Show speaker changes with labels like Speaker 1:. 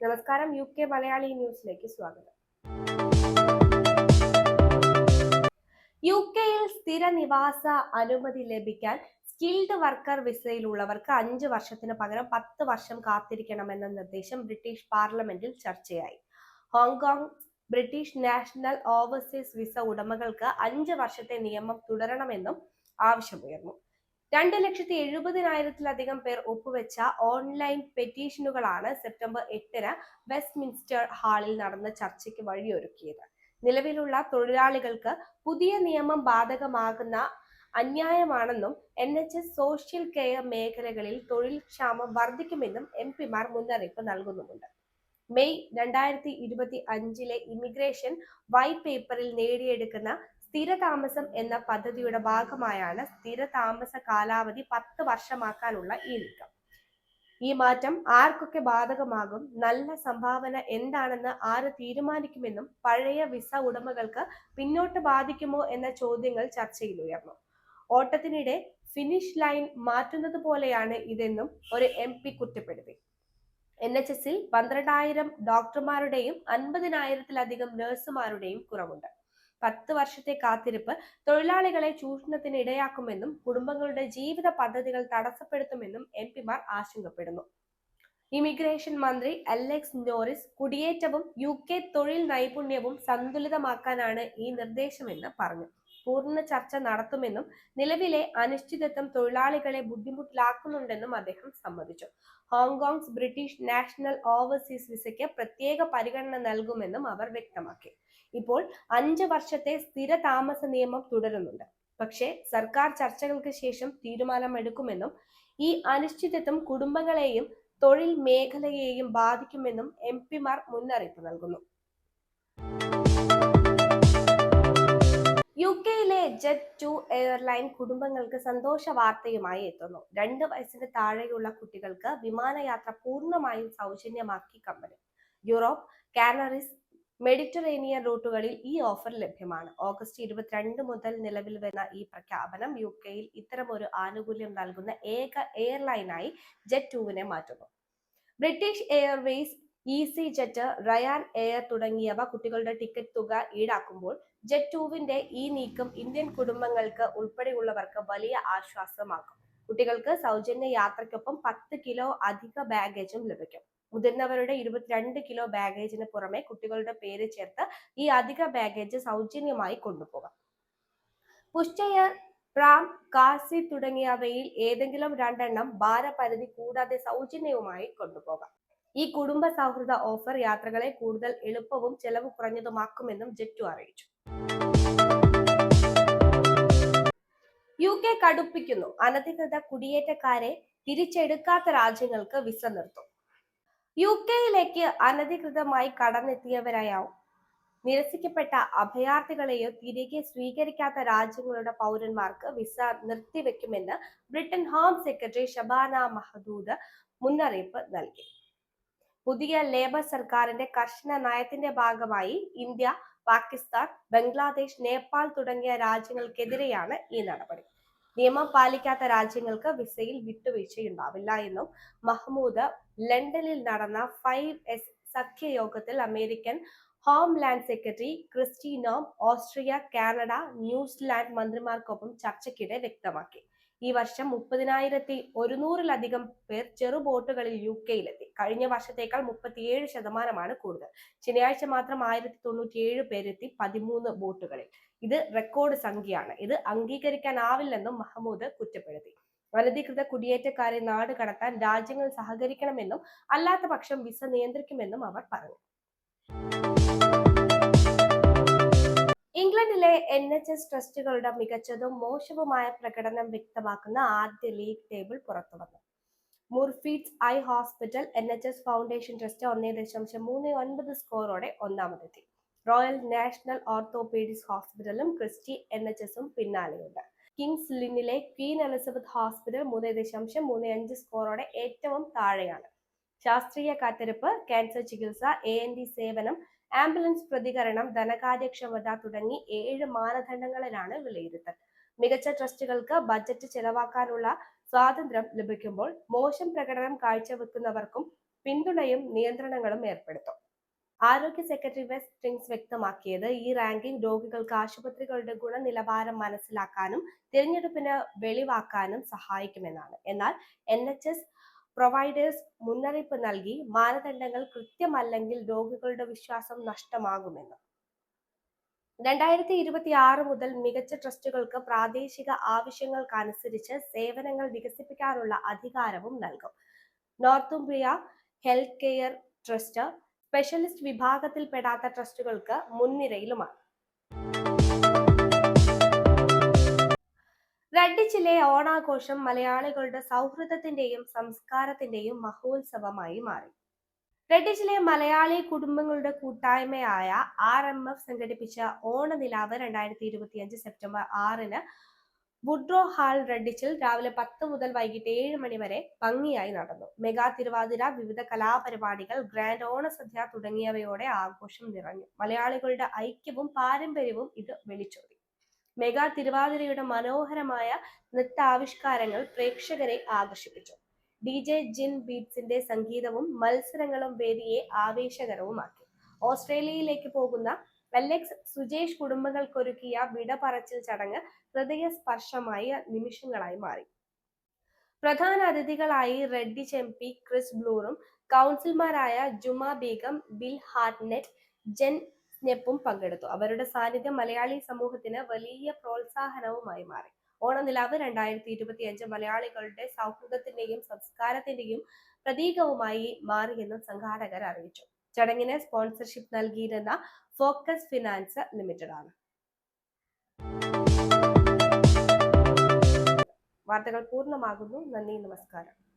Speaker 1: നമസ്കാരം U K Malayali ന്യൂസിലേക്ക് സ്വാഗതം. യു കെയിൽ സ്ഥിര നിവാസ അനുമതി ലഭിക്കാൻ സ്കിൽഡ് വർക്കർ വിസയിലുള്ളവർക്ക് അഞ്ച് വർഷത്തിന് പകരം പത്ത് വർഷം കാത്തിരിക്കണമെന്ന നിർദ്ദേശം ബ്രിട്ടീഷ് പാർലമെന്റിൽ ചർച്ചയായി. Hong Kong British national overseas visa ഉടമകൾക്ക് അഞ്ച് വർഷത്തെ നിയമം തുടരണമെന്നും ആവശ്യമുയർന്നു. രണ്ട് ലക്ഷത്തി എഴുപതിനായിരത്തിലധികം പേർ ഒപ്പുവെച്ച ഓൺലൈൻ പെറ്റീഷനുകളാണ് സെപ്റ്റംബർ എട്ടിന് വെസ്റ്റ്മിൻസ്റ്റർ ഹാളിൽ നടന്ന ചർച്ചയ്ക്ക് വഴിയൊരുക്കിയത്. നിലവിലുള്ള തൊഴിലാളികൾക്ക് പുതിയ നിയമം ബാധകമാകുന്ന അന്യായമാണെന്നും N H S social care മേഖലകളിൽ തൊഴിൽ ക്ഷാമം വർദ്ധിക്കുമെന്നും എം പിമാർ മുന്നറിയിപ്പ് നൽകുന്നുമുണ്ട്. മെയ് രണ്ടായിരത്തി ഇരുപത്തി അഞ്ചിലെ ഇമിഗ്രേഷൻ വൈറ്റ് പേപ്പറിൽ നേടിയെടുക്കുന്ന സ്ഥിരതാമസം എന്ന പദ്ധതിയുടെ ഭാഗമായാണ് സ്ഥിരതാമസ കാലാവധി പത്ത് വർഷമാക്കാനുള്ള ഈ നീക്കം. ഈ മാറ്റം ആർക്കൊക്കെ ബാധകമാകും? നല്ല സംഭാവന എന്താണെന്ന് ആര് തീരുമാനിക്കുമെന്നും പഴയ വിസ ഉടമകൾക്ക് പിന്നോട്ട് ബാധിക്കുമോ എന്ന ചോദ്യങ്ങൾ ചർച്ചയിൽ ഉയർന്നു. ഓട്ടത്തിനിടെ ഫിനിഷ് ലൈൻ മാറ്റുന്നത് പോലെയാണ് ഇതെന്നും ഒരു എം പി കുറ്റപ്പെടുത്തി. എൻ എച്ച് എസിൽ പന്ത്രണ്ടായിരം ഡോക്ടർമാരുടെയും അൻപതിനായിരത്തിലധികം നഴ്സുമാരുടെയും കുറവുണ്ട്. പത്ത് വർഷത്തെ കാത്തിരിപ്പ് തൊഴിലാളികളെ ചൂഷണത്തിന് ഇടയാക്കുമെന്നും കുടുംബങ്ങളുടെ ജീവിത പദ്ധതികൾ തടസ്സപ്പെടുത്തുമെന്നും എം പിമാർ ആശങ്കപ്പെടുന്നു. ഇമിഗ്രേഷൻ മന്ത്രി അലക്സ് നോറിസ് കുടിയേറ്റവും യു കെ തൊഴിൽ നൈപുണ്യവും സന്തുലിതമാക്കാനാണ് ഈ നിർദ്ദേശമെന്ന് പറഞ്ഞു. പൂർണ ചർച്ച നടത്തുമെന്നും നിലവിലെ അനിശ്ചിതത്വം തൊഴിലാളികളെ ബുദ്ധിമുട്ടിലാക്കുന്നുണ്ടെന്നും അദ്ദേഹം സമ്മതിച്ചു. ഹോങ്കോങ്സ് ബ്രിട്ടീഷ് നാഷണൽ ഓവർസീസ് വിസയ്ക്ക് പ്രത്യേക പരിഗണന നൽകുമെന്നും അവർ വ്യക്തമാക്കി. ഇപ്പോൾ അഞ്ച് വർഷത്തെ സ്ഥിര താമസ നിയമം തുടരുന്നുണ്ട്. പക്ഷേ സർക്കാർ ചർച്ചകൾക്ക് ശേഷം തീരുമാനമെടുക്കുമെന്നും ഈ അനിശ്ചിതത്വം കുടുംബങ്ങളെയും തൊഴിൽ മേഖലയെയും ബാധിക്കുമെന്നും എം പിമാർ മുന്നറിയിപ്പ് നൽകുന്നു. യു കെയിലെ ജെറ്റ് ടു എയർലൈൻ കുടുംബങ്ങൾക്ക് സന്തോഷ വാർത്തയുമായി എത്തുന്നു. രണ്ട് വയസ്സിന് താഴെയുള്ള കുട്ടികൾക്ക് വിമാനയാത്ര പൂർണമായും സൗജന്യമാക്കി കമ്പനി. യൂറോപ്പ് കാനറീസ് മെഡിറ്ററേനിയൻ റൂട്ടുകളിൽ ഈ ഓഫർ ലഭ്യമാണ്. ഓഗസ്റ്റ് ഇരുപത്തിരണ്ട് മുതൽ നിലവിൽ വരുന്ന ഈ പ്രഖ്യാപനം യു കെയിൽ ഇത്തരമൊരു ആനുകൂല്യം നൽകുന്ന ഏക എയർലൈനായി ജെറ്റ് ടുവിനെ മാറ്റുന്നു. British Airways C jet Ryanair തുടങ്ങിയവ കുട്ടികളുടെ ടിക്കറ്റ് തുക ഈടാക്കുമ്പോൾ ജെറ്റ് ടൂവിന്റെ ഈ നീക്കം ഇന്ത്യൻ കുടുംബങ്ങൾക്ക് ഉൾപ്പെടെയുള്ളവർക്ക് വലിയ ആശ്വാസമാകും കുട്ടികൾക്ക് സൗജന്യ യാത്രയ്ക്കൊപ്പം പത്ത് കിലോ അധിക ബാഗേജും ലഭിക്കും. മുതിർന്നവരുടെ ഇരുപത്തിരണ്ട് കിലോ ബാഗേജിന് പുറമെ കുട്ടികളുടെ പേര് ചേർത്ത് ഈ അധിക ബാഗേജ് സൗജന്യമായി കൊണ്ടുപോകാം. പുഷ്ചയർ പ്രാം കാസി തുടങ്ങിയവയിൽ ഏതെങ്കിലും രണ്ടെണ്ണം ഭാരപരിധി കൂടാതെ സൗജന്യവുമായി കൊണ്ടുപോകാം. ഈ കുടുംബ സൗഹൃദ ഓഫർ യാത്രകളെ കൂടുതൽ എളുപ്പവും ചെലവ് കുറഞ്ഞതുമാക്കുമെന്നും ജെറ്റു അറിയിച്ചു. യു കെ കടുപ്പിക്കുന്നു. അനധികൃത കുടിയേറ്റക്കാരെ തിരിച്ചെടുക്കാത്ത രാജ്യങ്ങൾക്ക് വിസ നിർത്തും. യു കെയിലേക്ക് അനധികൃതമായി കടന്നെത്തിയവരായോ നിരസിക്കപ്പെട്ട അഭയാർത്ഥികളെയോ തിരികെ സ്വീകരിക്കാത്ത രാജ്യങ്ങളുടെ പൗരന്മാർക്ക് visa നിർത്തിവെക്കുമെന്ന് Britain home secretary Shabana Mahmood മുന്നറിയിപ്പ് നൽകി. പുതിയ ലേബർ സർക്കാരിന്റെ കർശന നയത്തിന്റെ ഭാഗമായി ഇന്ത്യ പാകിസ്ഥാൻ ബംഗ്ലാദേശ് നേപ്പാൾ തുടങ്ങിയ രാജ്യങ്ങൾക്കെതിരെയാണ് ഈ നടപടി. നിയമം പാലിക്കാത്ത രാജ്യങ്ങൾക്ക് വിസയിൽ വിട്ടുവീഴ്ചയുണ്ടാവില്ല എന്നും മഹ്മൂദ് ലണ്ടനിൽ നടന്ന five eyes സഖ്യയോഗത്തിൽ American homeland secretary Kristi Noem Austria Canada New Zealand മന്ത്രിമാർക്കൊപ്പം ചർച്ചയ്ക്കിടെ വ്യക്തമാക്കി. ഈ വർഷം മുപ്പതിനായിരത്തി ഒരുന്നൂറിലധികം പേർ ചെറു ചെറുബോട്ടുകളിൽ യു കെയിലെത്തി കഴിഞ്ഞ വർഷത്തേക്കാൾ മുപ്പത്തിയേഴ് ശതമാനമാണ് കൂടുതൽ. ശനിയാഴ്ച മാത്രം ആയിരത്തി തൊണ്ണൂറ്റിയേഴ് പേരെത്തി പതിമൂന്ന് ബോട്ടുകളിൽ. ഇത് റെക്കോർഡ് സംഖ്യയാണ്. ഇത് അംഗീകരിക്കാനാവില്ലെന്നും മഹമ്മൂദ് കുറ്റപ്പെടുത്തി. അനധികൃത കുടിയേറ്റക്കാരെ നാട് കടത്താൻ രാജ്യങ്ങൾ സഹകരിക്കണമെന്നും അല്ലാത്ത പക്ഷം വിസ നിയന്ത്രിക്കുമെന്നും അവർ പറഞ്ഞു. ഇംഗ്ലണ്ടിലെ എൻ എച്ച് എസ് ട്രസ്റ്റുകളുടെ മികച്ചതും മോശവുമായ പ്രകടനം വ്യക്തമാക്കുന്ന ആദ്യ ലീഗ് ടേബിൾ പുറത്തുവന്നു. Moorfields eye hospital N H S foundation trust ഒന്നേ ദശാംശം മൂന്ന് ഒൻപത് സ്കോറോടെ ഒന്നാമതെത്തി. റോയൽ നാഷണൽ ഓർത്തോപീഡിക്സ് ഹോസ്പിറ്റലും ക്രിസ്റ്റി എൻ എച്ച് എസും പിന്നാലെയുണ്ട്. കിങ്സ് ലിന്നിലെ ക്വീൻ എലിസബത്ത് ഹോസ്പിറ്റൽ മൂന്ന് ദശാംശം മൂന്ന് അഞ്ച് സ്കോറോടെ ഏറ്റവും താഴെയാണ്. ശാസ്ത്രീയ കാത്തിരിപ്പ് ക്യാൻസർ ചികിത്സ എ എൻ ഡി സേവനം ആംബുലൻസ് പ്രതികരണം ധനകാര്യക്ഷമത തുടങ്ങി ഏഴ് മാനദണ്ഡങ്ങളിലാണ് വിലയിരുത്തൽ. മികച്ച ട്രസ്റ്റുകൾക്ക് ബജറ്റ് ചെലവാക്കാനുള്ള സ്വാതന്ത്ര്യം ലഭിക്കുമ്പോൾ മോശം പ്രകടനം കാഴ്ചവെക്കുന്നവർക്കും പിന്തുണയും നിയന്ത്രണങ്ങളും ഏർപ്പെടുത്തും. ആരോഗ്യ സെക്രട്ടറി വെസ്റ്റ് സ്ട്രിങ്സ് വ്യക്തമാക്കിയത് ഈ റാങ്കിംഗ് രോഗികൾക്ക് ആശുപത്രികളുടെ ഗുണനിലവാരം മനസ്സിലാക്കാനും തിരഞ്ഞെടുപ്പിന് വെളിവാക്കാനും സഹായിക്കുമെന്നാണ്. എന്നാൽ എൻ എച്ച് എസ് പ്രൊവൈഡേഴ്സ് മുന്നറിയിപ്പ് നൽകി മാനദണ്ഡങ്ങൾ കൃത്യമല്ലെങ്കിൽ രോഗികളുടെ വിശ്വാസം നഷ്ടമാകുമെന്ന്. രണ്ടായിരത്തി ഇരുപത്തി ആറ് മുതൽ മികച്ച ട്രസ്റ്റുകൾക്ക് പ്രാദേശിക ആവശ്യങ്ങൾക്കനുസരിച്ച് സേവനങ്ങൾ വികസിപ്പിക്കാനുള്ള അധികാരവും നൽകും. Northumbria health care trust specialist വിഭാഗത്തിൽപ്പെടാത്ത ട്രസ്റ്റുകൾക്ക് മുൻനിരയിലുമാണ്. റെഡിച്ചിലെ ഓണാഘോഷം മലയാളികളുടെ സൗഹൃദത്തിന്റെയും സംസ്കാരത്തിന്റെയും മഹോത്സവമായി മാറി. റെഡിച്ചിലെ മലയാളി കുടുംബങ്ങളുടെ കൂട്ടായ്മയായ ആർ എം എഫ് സംഘടിപ്പിച്ച ഓണനിലാവ് രണ്ടായിരത്തി ഇരുപത്തിയഞ്ച് സെപ്റ്റംബർ ആറിന് വുഡ്രോ ഹാൾ റെഡിച്ചിൽ രാവിലെ പത്ത് മുതൽ വൈകിട്ട് ഏഴ് മണി വരെ ഭംഗിയായി നടന്നു. മെഗാ തിരുവാതിര വിവിധ കലാപരിപാടികൾ ഗ്രാൻഡ് ഓണസദ്യ തുടങ്ങിയവയോടെ ആഘോഷം നിറഞ്ഞു. മലയാളികളുടെ ഐക്യവും പാരമ്പര്യവും ഇത് വെളിച്ചോടി. മെഗാ തിരുവാതിരയുടെ മനോഹരമായ നൃത്താവിഷ്കാരങ്ങൾ പ്രേക്ഷകരെ ആകർഷിപ്പിച്ചു. ഡി ജെ ജിൻ ബീറ്റ്സിന്റെ സംഗീതവും മത്സരങ്ങളും വേദിയെ ആവേശകരവുമാക്കി. ഓസ്ട്രേലിയയിലേക്ക് പോകുന്ന വെല്ലെക്സ് സുജേഷ് കുടുംബങ്ങൾക്കൊരുക്കിയ വിട പറച്ചിൽ ചടങ്ങ് ഹൃദയസ്പർശമായ നിമിഷങ്ങളായി മാറി. പ്രധാന അതിഥികളായി റെഡ്ഡി ചെമ്പി ക്രിസ് ബ്ലൂറും കൗൺസിൽമാരായ Juma Begum Bill Hartnett Jen സ്നെപ്പും പങ്കെടുത്തു. അവരുടെ സാന്നിധ്യം മലയാളി സമൂഹത്തിന് വലിയ പ്രോത്സാഹനവുമായി മാറി. ഓണനിലാവ് രണ്ടായിരത്തി ഇരുപത്തി അഞ്ച് മലയാളികളുടെ സൗഹൃദത്തിന്റെയും സംസ്കാരത്തിന്റെയും പ്രതീകവുമായി മാറിയെന്ന് സംഘാടകർ അറിയിച്ചു. ചടങ്ങിന് സ്പോൺസർഷിപ്പ് നൽകിയിരുന്ന ഫോക്കസ് ഫിനാൻസ് ലിമിറ്റഡ് ആണ് വാർത്തകൾ പൂർണമാകുന്നു. നന്ദി നമസ്കാരം.